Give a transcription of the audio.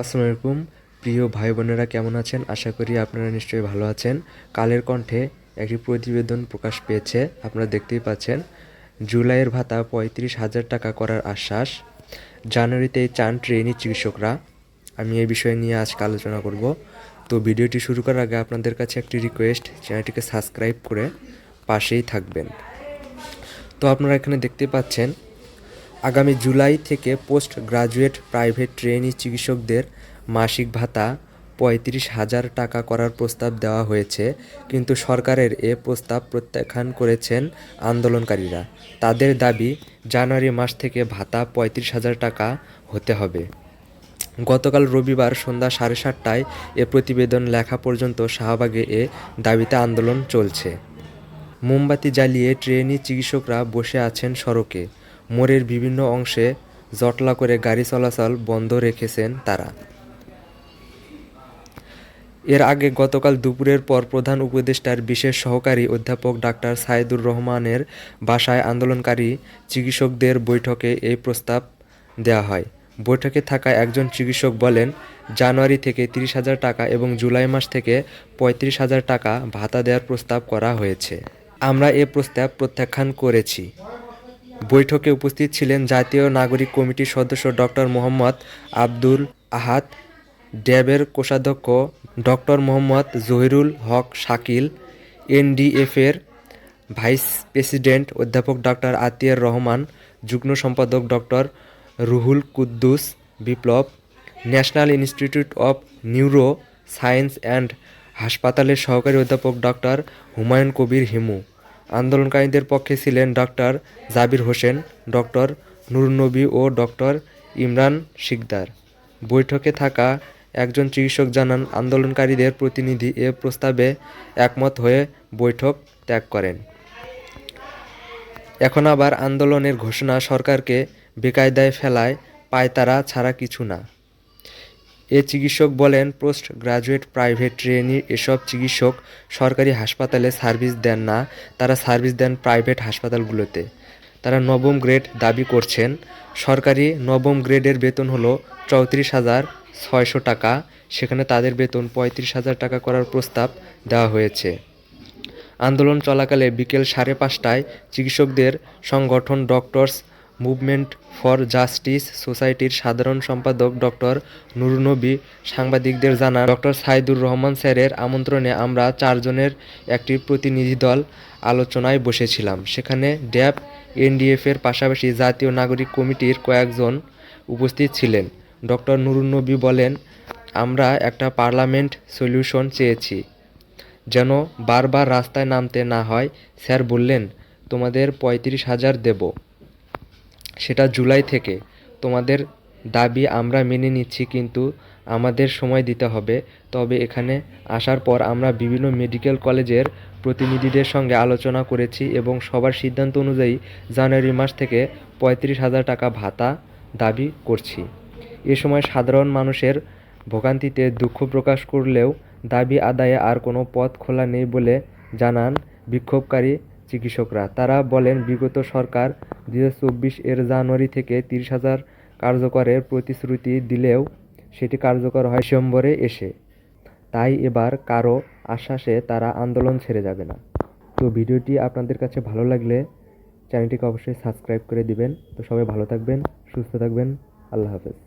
আসসালামু আলাইকুম প্রিয় ভাই বোনেরা কেমন আছেন? আশা করি আপনারা নিশ্চয়ই ভালো আছেন। কালের কণ্ঠে একটি প্রতিবেদন প্রকাশ পেয়েছে, আপনারা দেখতেই পাচ্ছেন। জুলাইয়ের ভাতা পঁয়ত্রিশ হাজার টাকা করার আশ্বাস। জানুয়ারিতে চান ট্রেনি চিকিৎসকরা। আমি এই বিষয় নিয়ে আজকে আলোচনা করব। তো ভিডিওটি শুরু করার আগে আপনাদের কাছে একটি রিকোয়েস্ট চ্যানেলটিকে সাবস্ক্রাইব করে পাশেই থাকবেন। তো আপনারা এখানে দেখতে পাচ্ছেন আগামী জুলাই থেকে পোস্ট গ্রাজুয়েট প্রাইভেট ট্রেনি চিকিৎসকদের মাসিক ভাতা পঁয়ত্রিশ হাজার টাকা করার প্রস্তাব দেওয়া হয়েছে, কিন্তু সরকারের এ প্রস্তাব প্রত্যাখ্যান করেছেন আন্দোলনকারীরা। তাদের দাবি, জানুয়ারি মাস থেকে ভাতা পঁয়ত্রিশ হাজার টাকা হতে হবে। গতকাল রবিবার সন্ধ্যা সাড়ে সাতটায় এ প্রতিবেদন লেখা পর্যন্ত শাহবাগে এ দাবিতে আন্দোলন চলছে। মোমবাতি জ্বালিয়ে ট্রেনি চিকিৎসকরা বসে আছেন সড়কে। মোড়ের বিভিন্ন অংশে জটলা করে গাড়ি চলাচল বন্ধ রেখেছেন তারা। এর আগে গতকাল দুপুরের পর প্রধান উপদেষ্টার বিশেষ সহকারী অধ্যাপক ডাক্তার সাইদুর রহমানের বাসায় আন্দোলনকারী চিকিৎসকদের বৈঠকে এই প্রস্তাব দেওয়া হয়। বৈঠকে থাকা একজন চিকিৎসক বলেন, জানুয়ারি থেকে তিরিশ হাজার টাকা এবং জুলাই মাস থেকে পঁয়ত্রিশ হাজার টাকা ভাতা দেওয়ার প্রস্তাব করা হয়েছে। আমরা এ প্রস্তাব প্রত্যাখ্যান করেছি। বৈঠকে উপস্থিত ছিলেন জাতীয় নাগরিক কমিটির সদস্য ডক্টর মোহাম্মদ আব্দুল আহাদ, ড্যাবের কোষাধ্যক্ষ ডক্টর মোহাম্মদ জহিরুল হক শাকিল, এনডিএফের ভাইস প্রেসিডেন্ট অধ্যাপক ডক্টর আতিয়ার রহমান, যুগ্ম সম্পাদক doctor Ruhul Quddus Biplob, national institute of neuroscience and হাসপাতালের সহকারী অধ্যাপক ডক্টর হুমায়ুন কবির হিমু। আন্দোলনকারীদের পক্ষে ছিলেন ডক্টর জাবির হোসেন, ডক্টর নুরনবী ও ডক্টর ইমরান শিকদার। বৈঠকে থাকা একজন চিকিৎসক জানান, আন্দোলনকারীদের প্রতিনিধি এ প্রস্তাবে একমত হয়ে বৈঠক ত্যাগ করেন। এখন আবার আন্দোলনের ঘোষণা সরকারকে বেকায়দায় ফেলায় পায়তারা ছাড়া কিছু না। এ চিকিৎসক বলেন পোস্ট গ্রাজুয়েট প্রাইভেট ট্রেনি এসব চিকিৎসক সরকারি হাসপাতালে সার্ভিস দেন না, তারা সার্ভিস দেন প্রাইভেট হাসপাতালগুলোতে। তারা নবম গ্রেড দাবি করছেন, সরকারি নবম গ্রেডের বেতন হলো চৌত্রিশ হাজার ছয়শো টাকা, সেখানে তাদের বেতন পঁয়ত্রিশ হাজার টাকা করার প্রস্তাব দেওয়া হয়েছে। আন্দোলন চলাকালে বিকেল সাড়ে পাঁচটায় চিকিৎসকদের সংগঠন ডক্টরস মুভমেন্ট ফর জাস্টিস সোসাইটির সাধারণ সম্পাদক ডক্টর নুরনবী সাংবাদিকদের জানান, ডক্টর সাইদুর রহমান স্যারের আমন্ত্রণে আমরা চারজনের একটি প্রতিনিধি দল আলোচনায় বসেছিলাম। সেখানে ড্যাব এনডিএফের পাশাপাশি জাতীয় নাগরিক কমিটির কয়েকজন উপস্থিত ছিলেন। ডক্টর নুরুন্নবী বলেন, আমরা একটা পার্লামেন্ট সলিউশন চেয়েছি। যেন বারবার রাস্তায় নামতে না হয়। স্যার বললেন, তোমাদের পঁয়ত্রিশ হাজার দেব। সেটা জুলাই থেকে। তোমাদের দাবি আমরা মেনে নিচ্ছি কিন্তু আমাদের সময় দিতে হবে। তবে এখানে আসার পর আমরা বিভিন্ন মেডিকেল কলেজের প্রতিনিধিদের সঙ্গে আলোচনা করেছি এবং সবার সিদ্ধান্ত অনুযায়ী জানুয়ারি মাস থেকে পঁয়ত্রিশ হাজার টাকা ভাতা দাবি করছি। এ সময় সাধারণ মানুষের ভোগান্তিতে দুঃখ প্রকাশ করলেও দাবি আদায়ে আর কোনো পথ খোলা নেই বলে জানান বিক্ষোভকারী চিকিৎসকরা। তারা বলেন, বিগত সরকার দু হাজার চব্বিশ এর জানুয়ারি থেকে তিরিশ হাজার কার্যকরের প্রতিশ্রুতি দিলেও সেটি কার্যকর হয় ডিসেম্বরে এসে। তাই এবার কারও আশ্বাসে তারা আন্দোলন ছেড়ে যাবে না। তো ভিডিওটি আপনাদের কাছে ভালো লাগলে চ্যানেলটিকে অবশ্যই সাবস্ক্রাইব করে দিবেন। তো সবাই ভালো থাকবেন, সুস্থ থাকবেন। আল্লাহ হাফেজ।